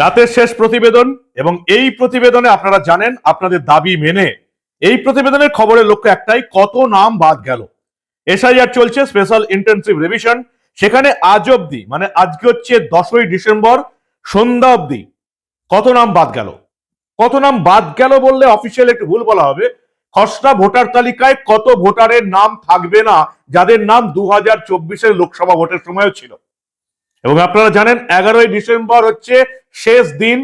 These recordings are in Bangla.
রাতের শেষ প্রতিবেদন এবং এই প্রতিবেদনে আপনারা জানেন আপনাদের দাবি মেনে। এই প্রতিবেদনের খবরের লক্ষ্য একটাই, কত নাম বাদ গেল। এসআইআর চলছে, স্পেশাল ইন্টেনসিভ রিভিশন। সেখানে আজ অব্দি মানে আজকে হচ্ছে দশই ডিসেম্বর, সন্ধ্যা অব্দি কত নাম বাদ গেল? কত নাম বাদ গেল বললে অফিসিয়াল একটু ভুল বলা হবে। খসড়া ভোটার তালিকায় কত ভোটারের নাম থাকবে না, যাদের নাম দু হাজার লোকসভা ভোটের সময়ও ছিল। এবং আপনারা জানেন, এগারোই ডিসেম্বর হচ্ছে শেষ দিন,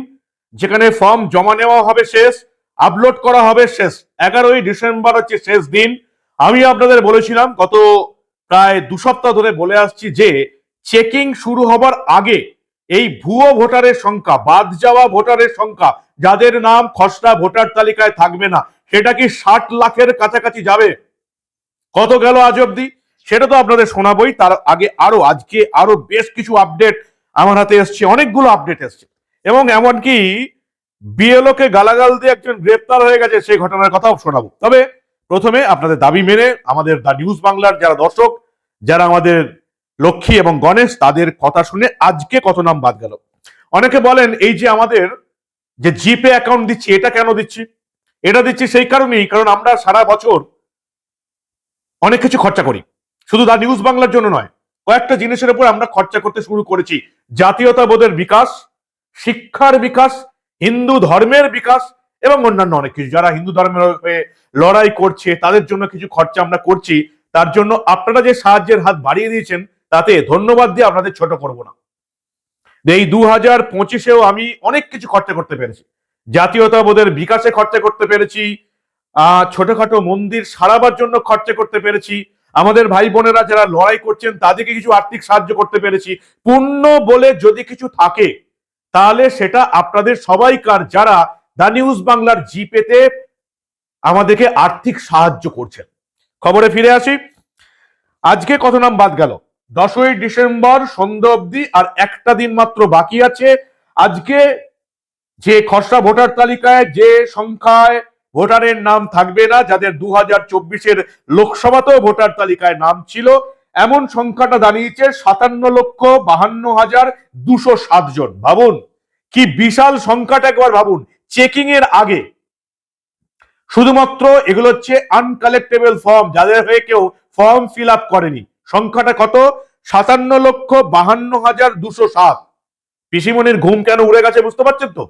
যেখানে ফর্ম জমা নেওয়া হবে শেষ আপলোড করা হবে শেষ। এগারোই ডিসেম্বর হচ্ছে শেষ দিন। আমি আপনাদের বলেছিলাম গত প্রায় দু সপ্তাহ ধরে বলে আসছি যে চেকিং শুরু হবার আগে এই ভুয়ো ভোটারের সংখ্যা, বাদ যাওয়া ভোটারের সংখ্যা, যাদের নাম খসড়া ভোটার তালিকায় থাকবে না, সেটা কি ষাট লাখের কাছাকাছি যাবে? কত গেল আজ অব্দি সেটা তো আপনাদের শোনাবই। তার আগে আরও, আজকে আরও বেশ কিছু আপডেট আমার হাতে এসছে, অনেকগুলো আপডেট এসছে। এবং এমনকি বিএলও কে গালাগাল দিয়ে একজন গ্রেপ্তার হয়ে গেছে, সেই ঘটনার কথাও শোনাবো। তবে প্রথমে আপনাদের দাবি মেনে আমাদের দা নিউজ বাংলার যারা দর্শক, যারা আমাদের লক্ষ্মী এবং গণেশ, তাদের কথা শুনে আজকে কত নাম বাদ গেল। অনেকে বলেন, এই যে আমাদের যে জিপে অ্যাকাউন্ট দিচ্ছি, এটা কেন দিচ্ছি? এটা দিচ্ছি সেই কারণেই, কারণ আমরা সারা বছর অনেক কিছু খরচা করি। শুধু দা নিউজ বাংলার জন্য নয়, কয়েকটা জিনিসের উপর আমরা খরচা করতে শুরু করেছি। জাতীয়তাবোধের বিকাশ শিক্ষার বিকাশ, হিন্দু ধর্মের বিকাশ এবং অন্যান্য অনেক কিছু। যারা হিন্দু ধর্মের হয়ে লড়াই করছে, তাদের জন্য কিছু খরচা আমরা করছি। তার জন্য আপনারা যে সাহায্যের হাত বাড়িয়ে দিয়েছেন, তাতে ধন্যবাদ দিয়ে আপনাদের ছোট করব না। এই দু হাজার পঁচিশেও আমি অনেক কিছু খরচা করতে পেরেছি। জাতীয়তাবোধের বিকাশে খরচা করতে পেরেছি। ছোটখাটো মন্দির সারাবার জন্য খরচা করতে পেরেছি। আমাদের ভাই বোনেরা যারা লড়াই করছেন, তাদেরকে কিছু আর্থিক সাহায্য করতে পেরেছি। পূর্ণ বলে যদি কিছু থাকে তাহলে সেটা আপনাদের সবাইকার যারা দা নিউজ বাংলার জিপেতে আমাদেরকে আর্থিক সাহায্য করছেন। খবরে ফিরে আসি। আজকে কত নাম বাদ গেল? দশই ডিসেম্বর সন্ধ্যা অবধি আর একটা দিন মাত্র বাকি আছে। আজকে যে খসড়া ভোটার তালিকায় যে সংখ্যায় ভোটারের নাম থাকবে না, যাদের দু হাজার চব্বিশের লোকসভাতেও ভোটার তালিকায় নাম ছিল এমন সংখ্যাটা দাঁড়িয়েছে সাতান্ন লক্ষ বাহান্ন হাজার দুশো সাত জন। ভাবুন, কি বিশাল সংখ্যাটা একবার ভাবুন চেকিং এর আগে। শুধুমাত্র এগুলো হচ্ছে আনকালেক্টেবল ফর্ম যাদের হয়ে কেউ ফর্ম ফিল আপ করেনি। সংখ্যাটা কত? সাতান্ন লক্ষ বাহান্ন হাজার দুশো সাত। পিসিমনির ঘুম কেন উড়ে গেছে বুঝতে পারছেন তো?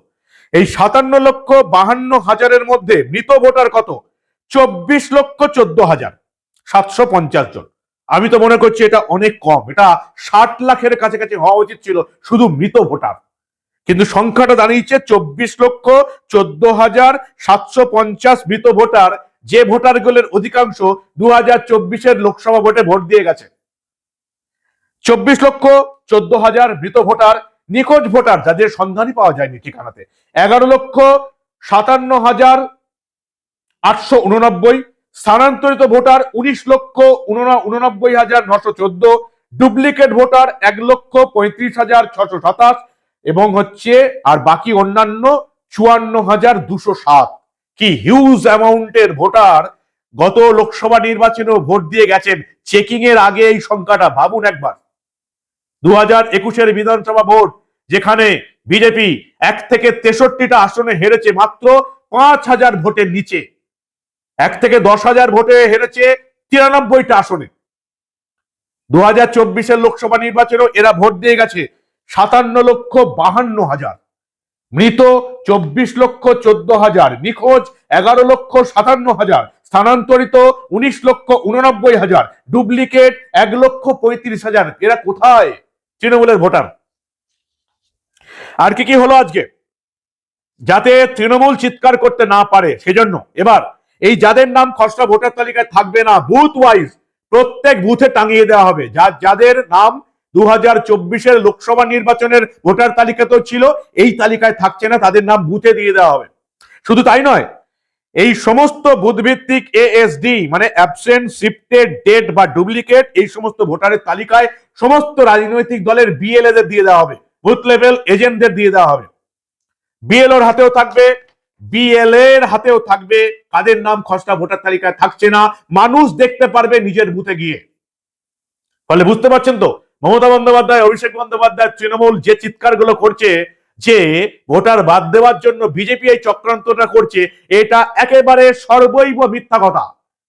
এই সাতান্ন লক্ষ বাহান্ন হাজারের মধ্যে মৃত ভোটার কত? চব্বিশ লক্ষ চোদ্দ হাজার, সাতশো পঞ্চাশ জন। আমি তো মনে করছি এটা অনেক কম। এটা ষাট লাখের কাছাকাছি হওয়া উচিত ছিল, শুধু মৃত ভোটার। কিন্তু সংখ্যাটা দাঁড়িয়েছে চব্বিশ লক্ষ চোদ্দ হাজার সাতশো পঞ্চাশ মৃত ভোটার। যে ভোটারগুলোর অধিকাংশ দু হাজার চব্বিশের লোকসভা ভোটে ভোট দিয়ে গেছে। চব্বিশ লক্ষ চোদ্দ হাজার মৃত ভোটার, নিখোঁজ ভোটার, যাদের সন্ধানই পাওয়া যায়নি ঠিকানাতে। এগারো লক্ষ সাতান্ন হাজার আটশো উননব্বই স্থানান্তরিত ভোটার উনিশ লক্ষ উননব্বই হাজার নশো চোদ্দ, ডুপ্লিকেট ভোটার এক লক্ষ পঁয়ত্রিশ হাজার ছশো সাতাশ, এবং হচ্ছে, আর বাকি অন্যান্য চুয়ান্ন হাজার দুশো সাত। কি হিউজ অ্যামাউন্টের ভোটার গত লোকসভা নির্বাচনেও ভোট দিয়ে গেছেন? চেকিং এর আগে এই সংখ্যাটা ভাবুন একবার। দু হাজার একুশের বিধানসভা ভোট, যেখানে বিজেপি এক থেকে তেষট্টিটা আসনে হেরেছে মাত্র পাঁচ হাজার ভোটের নিচে। এক থেকে দশ হাজার ভোটে হেরেছে তিরানব্বইটা আসনে। দু হাজার চব্বিশের লোকসভা নির্বাচনেও এরা ভোট দিয়ে গেছে সাতান্ন লক্ষ বাহান্ন হাজার। মৃত চব্বিশ লক্ষ চোদ্দ হাজার, নিখোঁজ এগারো লক্ষ সাতান্ন হাজার, স্থানান্তরিত উনিশ লক্ষ উননব্বই হাজার, ডুপ্লিকেট এক লক্ষ পঁয়ত্রিশ হাজার। এরা কোথায়? তৃণমূলের ভোটার। আর কি কি হলো আজকে? যাতে তৃণমূল চিৎকার করতে না পারে, সেজন্য এবার এই যাদের নাম খসড়া ভোটার তালিকায় থাকবে না বুথ ওয়াইজ প্রত্যেক বুথে টাঙিয়ে দেওয়া হবে। যা, যাদের নাম দু হাজার চব্বিশের লোকসভা নির্বাচনের ভোটার তালিকাতেও ছিল, এই তালিকায় থাকছে না, তাদের নাম বুথে দিয়ে দেওয়া হবে। শুধু তাই নয়, এই সমস্ত বুথভিত্তিক এএসডি মানে অ্যাবসেন্ট শিফটেড ডেট বা ডুপ্লিকেট এই সমস্ত ভোটারের তালিকায় সমস্ত রাজনৈতিক দলের বিএলএ দের দিয়ে দেওয়া হবে। বুথ লেভেল এজেন্টদের দিয়ে দেওয়া হবে। বিএলওর হাতেও থাকবে হাতেও থাকবে, কাদের নাম খসড়া ভোটার তালিকায় থাকছে না, মানুষ দেখতে পারবে নিজের বুথে গিয়ে। ফলে বুঝতে পারছেন তো, মমতা বন্দ্যোপাধ্যায়, অভিষেক বন্দ্যোপাধ্যায়, তৃণমূল যে চিৎকারগুলো করছে, যে ভোটার বাদ দেওয়ার জন্য বিজেপি এই চক্রান্তটা করছে, এটা একেবারে সর্বৈব মিথ্যা কথা।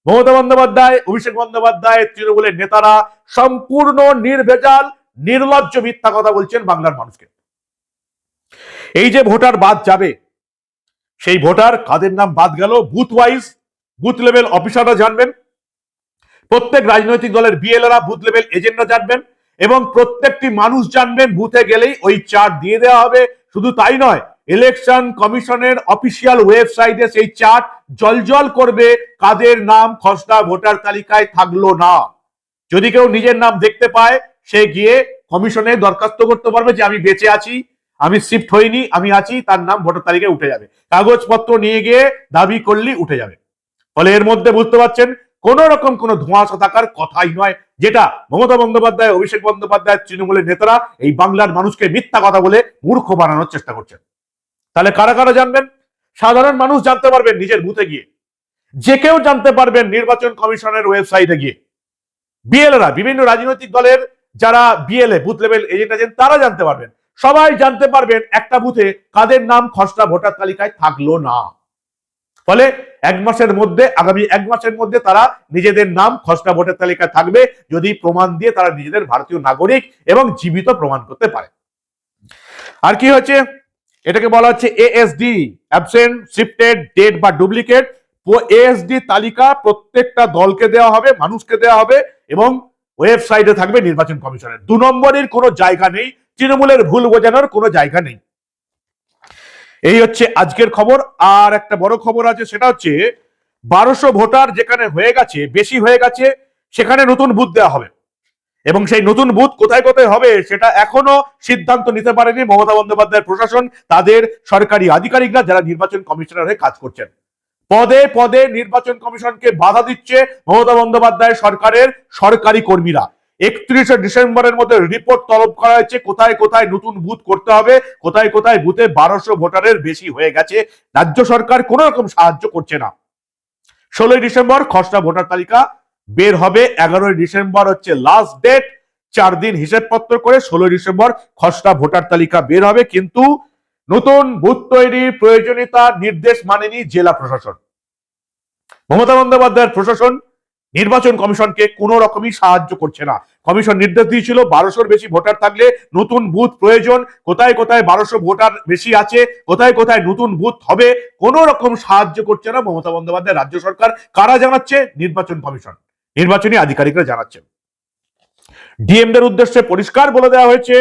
মমতা বন্দ্যোপাধ্যায়, অভিষেক বন্দ্যোপাধ্যায়, তৃণমূলের নেতারা সম্পূর্ণ নির্ভেজাল, নির্লজ্জ মিথ্যা কথা বলছেন বাংলার মানুষকে। এই যে ভোটার বাদ যাবে সেই ভোটার কাদের নাম বাদ গেল বুথ ওয়াইজ বুথ লেভেল অফিসাররা জানবেন। প্রত্যেক রাজনৈতিক দলের বিএলরা বুথ লেভেল এজেন্টরা জানবেন এবং প্রত্যেকটি মানুষ জানবেন বুথে গেলেই ওই চার্ট দিয়ে দেওয়া হবে। শুধু তাই নয় ইলেকশন কমিশনের অফিসিয়াল ওয়েবসাইটে সেই চার্ট জলজল করবে, কাদের নাম খসড়া ভোটার তালিকায় থাকল না। যদি কেউ নিজের নাম দেখতে পায়, সে গিয়ে কমিশনে দরখাস্ত করতে পারবে যে আমি বেঁচে আছি। আমি শিফট হইনি, আমি আছি, তার নাম ভোটার তালিকায় উঠে যাবে। কাগজপত্র নিয়ে গিয়ে দাবি করলেই উঠে যাবে। ফলে এর মধ্যে বুঝতে পারছেন, কোন রকম কোন ধোঁয়াশা থাকার কথাই নয়, যেটা মমতা বন্দ্যোপাধ্যায়, অভিষেক বন্দ্যোপাধ্যায়, তৃণমূলের নেতারা এই বাংলার মানুষকে মিথ্যা কথা বলে মূর্খ বানানোর চেষ্টা করছেন। তাহলে কারা কারা জানবেন? সাধারণ মানুষ জানতে পারবেন নিজের বুথে গিয়ে। যে কেউ জানতে পারবেন নির্বাচন কমিশনের ওয়েবসাইটে গিয়ে। বিএলরা বিভিন্ন রাজনৈতিক দলের যারা বিএলএ বুথ লেভেল এজেন্ট আছেন, তারা জানতে পারবেন। সবাই জানতে পারবেন একটা বুথে কাদের নাম খসড়া ভোটার তালিকায় থাকল না। ফলে এক মাসের মধ্যে, আগামী এক মাসের মধ্যে তারা নিজেদের নাম খসড়া ভোটার তালিকায় থাকবে যদি প্রমাণ দিয়ে তারা নিজেদের ভারতীয় নাগরিক এবং জীবিত প্রমাণ করতে পারে। আর কি হচ্ছে এটাকে বলা হচ্ছে এএসডি অ্যাবসেন্ট শিফটেড ডেট বা ডুপ্লিকেট এএসডি তালিকা প্রত্যেকটা দলকে দেওয়া হবে, মানুষকে দেওয়া হবে এবং ওয়েবসাইটে থাকবে নির্বাচন কমিশনের। দু নম্বরের কোনো জায়গা নেই তৃণমূলের ভুল বোঝানোর কোনো জায়গা নেই। এই হচ্ছে আজকের খবর। আর একটা বড় খবর আছে, সেটা হচ্ছে বারোশো ভোটার যেখানে হয়ে গেছে, বেশি হয়ে গেছে, সেখানে নতুন বুথ দেওয়া হবে। এবং সেই নতুন বুথ কোথায় কোথায় হবে, সেটা এখনও সিদ্ধান্ত নিতে পারেনি মমতা বন্দ্যোপাধ্যায়ের প্রশাসন। তাদের সরকারি আধিকারিকরা যারা নির্বাচন কমিশনার হয়ে কাজ করছেন। পদে পদে নির্বাচন কমিশনকে বাধা দিচ্ছে মমতা বন্দ্যোপাধ্যায় সরকারের সরকারি কর্মীরা। একত্রিশে ডিসেম্বরের মধ্যে রিপোর্ট তলব করা হয়েছে, কোথায় কোথায় নতুন বুথ করতে হবে, কোথায় কোথায় বুথে বারোশো ভোটারের বেশি হয়ে গেছে, রাজ্য সরকার কোন রকম সাহায্য করছে না। ষোলোই ডিসেম্বর, খসড়া ভোটার তালিকা বের হবে, এগারোই ডিসেম্বর হচ্ছে লাস্ট ডেট চার দিন হিসেবপত্র করে ষোলোই ডিসেম্বর খসড়া ভোটার তালিকা বের হবে, কিন্তু নতুন বুথ তৈরির প্রয়োজনীয়তা নির্দেশ মানেনি জেলা প্রশাসন। মমতা বন্দ্যোপাধ্যায়ের প্রশাসন নির্বাচন কমিশনকে কোন রকমই সাহায্য করছে না। কমিশন নির্দেশ দিয়েছিল বারোশোর বেশি ভোটার থাকলে নতুন বুথ প্রয়োজন, কোথায় কোথায় বারোশো ভোটার বেশি আছে, কোথায় কোথায় নতুন বুথ হবে, কোন রকম সাহায্য করছে না মমতা বন্দ্যোপাধ্যায়, রাজ্য সরকার। কারা জানাচ্ছে? নির্বাচন কমিশন। নির্বাচনী আধিকারিকরা জানাচ্ছেন। ডিএমদের উদ্দেশ্যে পরিষ্কার বলে দেওয়া হয়েছে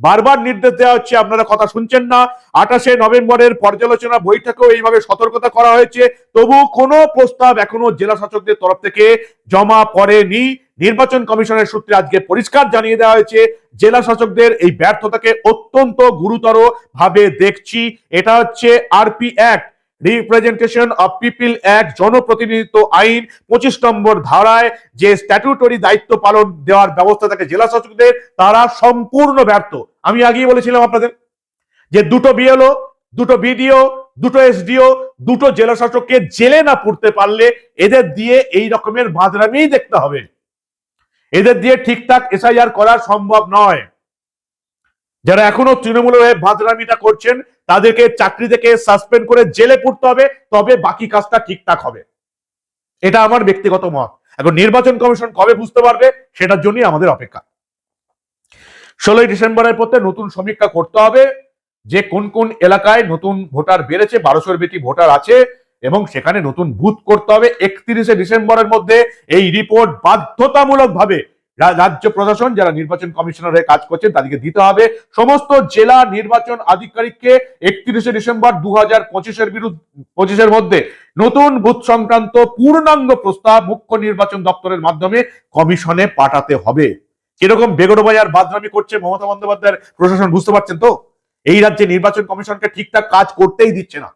বারবার নির্দেশ দেওয়া হচ্ছে, আপনারা কথা শুনছেন না। আঠাশে নভেম্বরের পর্যালোচনা বৈঠকেও এইভাবে সতর্কতা করা হয়েছে। তবু কোনো প্রস্তাব এখনও জেলা শাসকদের তরফ থেকে জমা পড়েনি। নির্বাচন কমিশনের সূত্রে আজকে পরিষ্কার জানিয়ে দেওয়া হয়েছে, জেলা শাসকদের এই ব্যর্থতাকে অত্যন্ত গুরুতর ভাবে দেখছি। এটা হচ্ছে RP act. Representation of people act জনপ্রতিনিধিত্ব আইন পঁচিশ নম্বর ধারায় যে স্ট্যাটুটরি দায়িত্ব পালন দেওয়ার ব্যবস্থা থাকে জেলা শাসকদের, তারা সম্পূর্ণ ব্যর্থ। আমি আগেই বলেছিলাম আপনাদের যে দুটো বিএলও দুটো বিডিও দুটো এসডিও দুটো জেলা শাসককে জেলে না পড়তে পারলে এদের দিয়ে এই রকমের বাঁধরামি দেখতে হবে। এদের দিয়ে ঠিকঠাক এসআইআর করা সম্ভব নয়। যারা এখনও তৃণমূলের হয়ে বাঁধরামিটা করছেন, তাদেরকে চাকরি থেকে সাসপেন্ড করে জেলে পড়তে হবে, তবে বাকি কাজটা ঠিকঠাক হবে। এটা আমার ব্যক্তিগত মত। এখন নির্বাচন কমিশন কবে বুঝতে পারবে, সেটার জন্যই আমাদের অপেক্ষা। ষোলোই ডিসেম্বরের পথে নতুন সমীক্ষা করতে হবে, যে কোন কোন এলাকায় নতুন ভোটার বেড়েছে, বারোশোর বেটি ভোটার আছে, এবং সেখানে নতুন বুথ করতে হবে। একত্রিশে ডিসেম্বরের মধ্যে এই রিপোর্ট বাধ্যতামূলক ভাবে রাজ্য প্রশাসন যারা নির্বাচন কমিশনার হয়ে কাজ করছেন তাদেরকে দিতে হবে। সমস্ত জেলা নির্বাচন আধিকারিককে একত্রিশে ডিসেম্বর দু হাজার পঁচিশের বিরুদ্ধে, পঁচিশের মধ্যে নতুন বুথ সংক্রান্ত পূর্ণাঙ্গ প্রস্তাব মুখ্য নির্বাচন দপ্তরের মাধ্যমে কমিশনে পাঠাতে হবে। কীরকম বেগড় বাজার বাদরামি করছে মমতা বন্দ্যোপাধ্যায়ের প্রশাসন, বুঝতে পারছেন তো? এই রাজ্যে নির্বাচন কমিশনকে ঠিকঠাক কাজ করতেই দিচ্ছে না।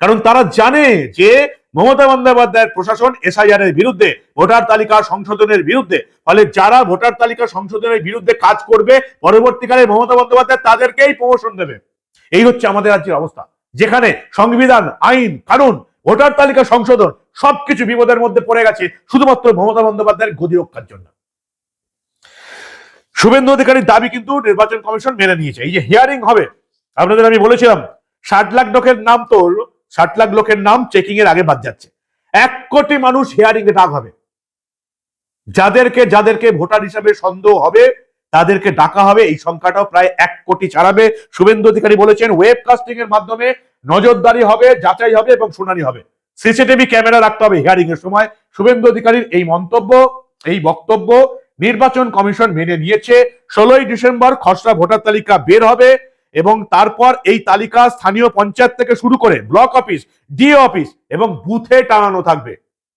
কারণ তারা জানে যে মমতা বন্দ্যোপাধ্যায়ের প্রশাসন এসআইআর এর বিরুদ্ধে ভোটার তালিকা সংশোধনের বিরুদ্ধে, ফলে যারা ভোটার তালিকা সংশোধনের বিরুদ্ধে কাজ করবে, পরবর্তীকালে মমতা বন্দ্যোপাধ্যায় তাদেরকেই প্রমোশন দেবে। এই হচ্ছে আমাদের রাজ্যের অবস্থা। যেখানে সংবিধান, আইন, কানুন, ভোটার তালিকা সংশোধন সবকিছু বিপদের মধ্যে পড়ে গেছে, শুধুমাত্র মমতা বন্দ্যোপাধ্যায়ের গদি রক্ষার জন্য। শুভেন্দু অধিকারীর দাবি কিন্তু নির্বাচন কমিশন মেনে নিয়েছে। এই যে হিয়ারিং হবে, আপনাদের আমি বলেছিলাম, ষাট লাখ লোকের নাম তো ষাট লাখ লোকের নাম চেকিং এর আগে বাদ যাচ্ছে। এক কোটি মানুষ হিয়ারিং এ ডাক হবে। যাদেরকে যাদেরকে ভোটার হিসাবে সন্দেহ হবে, তাদেরকে ডাকা হবে। এই সংখ্যাটাও প্রায় এক কোটি ছাড়াবে। শুভেন্দু অধিকারী বলেছেন ওয়েব কাস্টিং এর মাধ্যমে নজরদারি হবে, যাচাই হবে এবং শুনানি হবে। সিসিটিভি ক্যামেরা রাখতে হবে হিয়ারিং এর সময়। শুভেন্দু অধিকারীর এই মন্তব্য, এই বক্তব্য নির্বাচন কমিশন মেনে নিয়েছে। ষোলোই ডিসেম্বর খসড়া ভোটার তালিকা বের হবে। এবং তারপর এই তালিকা স্থানীয় পঞ্চায়েত থেকে শুরু করে ব্লক অফিস ডিও অফিস এবং বুথে টানানো থাকবে।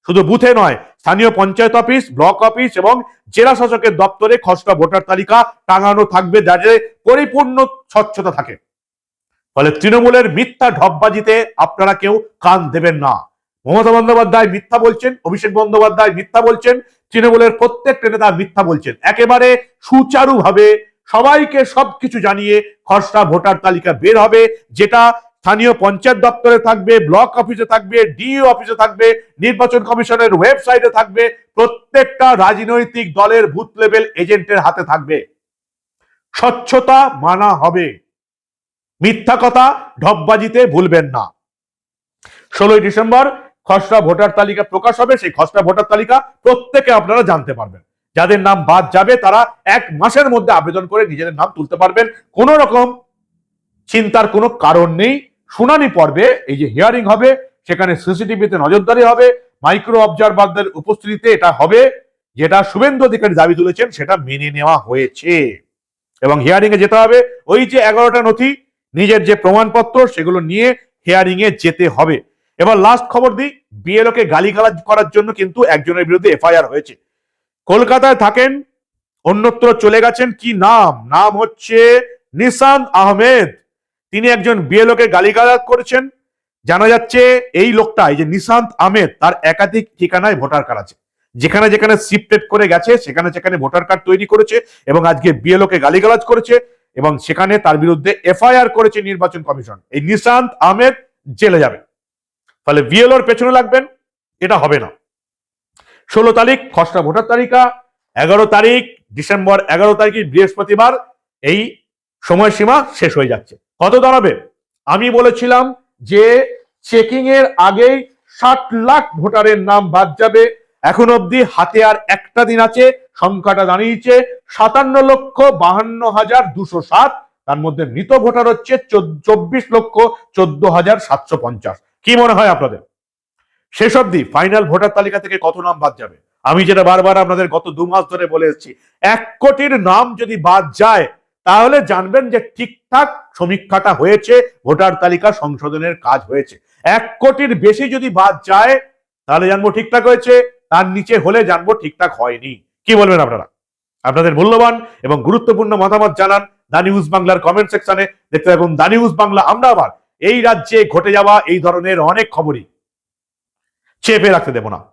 শুধু বুথে নয়, স্থানীয় পঞ্চায়েত অফিস, ব্লক অফিস এবং জেলা শাসকের দপ্তরে খসড়া ভোটার তালিকা টাঙানো থাকবে যাতে পরিপূর্ণ স্বচ্ছতা থাকে। ফলে তৃণমূলের মিথ্যা ঢপবাজিতে আপনারা কেউ কান দেবেন না। মমতা বন্দ্যোপাধ্যায় মিথ্যা বলছেন, অভিষেক বন্দ্যোপাধ্যায় মিথ্যা বলছেন, তৃণমূলের প্রত্যেকটা নেতা মিথ্যা বলছেন। একেবারে সুচারুভাবে সবাইকে সবকিছু জানিয়ে খসড়া ভোটার তালিকা বের হবে, যেটা স্থানীয় পঞ্চায়েত দপ্তরে থাকবে, ব্লক অফিসে থাকবে ডিও অফিসে থাকবে, নির্বাচন কমিশনের ওয়েবসাইটে থাকবে, প্রত্যেকটা রাজনৈতিক দলের বুথ লেভেল এজেন্টের হাতে থাকবে। স্বচ্ছতা মানা হবে। মিথ্যা কথা ঢপবাজিতে ভুলবেন না। ষোলোই ডিসেম্বর খসড়া ভোটার তালিকা প্রকাশ হবে, সেই খসড়া ভোটার তালিকা প্রত্যেকে আপনারা জানতে পারবেন। যাদের নাম বাদ যাবে, তারা এক মাসের মধ্যে আবেদন করে নিজেদের নাম তুলতে পারবেন। কোন রকম চিন্তার কোনো কারণ নেই। শুনানি পর্বে এই যে হিয়ারিং হবে, সেখানে সিসিটিভিতে নজরদারি হবে মাইক্রো অবজারভারদের উপস্থিতিতে এটা হবে, যেটা শুভেন্দু অধিকারী দাবি তুলেছেন, সেটা মেনে নেওয়া হয়েছে। এবং হিয়ারিং এ যেতে হবে। ওই যে এগারোটা নথি, নিজের যে প্রমাণপত্র, সেগুলো নিয়ে হিয়ারিং এ যেতে হবে। এবার লাস্ট খবর দিই বিএলও কে গালিগালাজ করার জন্য কিন্তু একজনের বিরুদ্ধে এফআইআর হয়েছে। কলকাতায় থাকেন, অন্যত্র চলে গেছেন, কি নাম? নাম হচ্ছে নিসান আহমেদ। তিনি একজন বিএলও কে গালিগালাজ করেছেন। জানা যাচ্ছে এই লোকটা, এই যে নিশান্ত আহমেদ, তার একাধিক ঠিকানায় ভোটার কার্ড আছে। যেখানে যেখানে শিফটেড করে গেছে, সেখানে সেখানে ভোটার কার্ড তৈরি করেছে এবং আজকে বিএলও কে গালিগালাজ করেছে এবং সেখানে তার বিরুদ্ধে এফআইআর করেছে নির্বাচন কমিশন। এই নিশান্ত আহমেদ জেলে যাবে। ফলে বিএলওর পেছনে লাগবেন, এটা হবে না। ষোলো তারিখ খসড়া ভোটার তালিকা, এগারো তারিখ ডিসেম্বর এগারো তারিখ বৃহস্পতিবার, এই সময়সীমা শেষ হয়ে যাচ্ছে। কত দাঁড়াবে? আমি বলেছিলাম যে চেকিং এর আগেই ষাট লাখ ভোটারের নাম বাদ যাবে। এখন অবধি হাতে আর একটা দিন আছে, সংখ্যাটা দাঁড়িয়েছে সাতান্ন লক্ষ বাহান্ন হাজার দুশো সাত। তার মধ্যে মৃত ভোটার হচ্ছে চব্বিশ লক্ষ চোদ্দ হাজার সাতশো পঞ্চাশ। কি মনে হয় আপনাদের? শেষ অবধি ফাইনাল ভোটার তালিকা থেকে কত নাম বাদ যাবে? আমি যেটা বারবার আপনাদের গত দু মাস ধরে বলে এসেছি, এক কোটির নাম যদি বাদ যায়, তাহলে জানবেন যে ঠিকঠাক সমীক্ষাটা হয়েছে, ভোটার তালিকা সংশোধনের কাজ হয়েছে। এক কোটির বেশি যদি বাদ যায়, তাহলে জানব ঠিকঠাক হয়েছে, তার নিচে হলে জানব ঠিকঠাক হয়নি। কি বলবেন আপনারা? আপনাদের মূল্যবান এবং গুরুত্বপূর্ণ মতামত জানান দা নিউজ বাংলার কমেন্ট সেকশনে দেখতে থাকুন দা নিউজ বাংলা আমরা আবার এই রাজ্যে ঘটে যাওয়া এই ধরনের অনেক খবরই। চেপে রাখতে দেব না।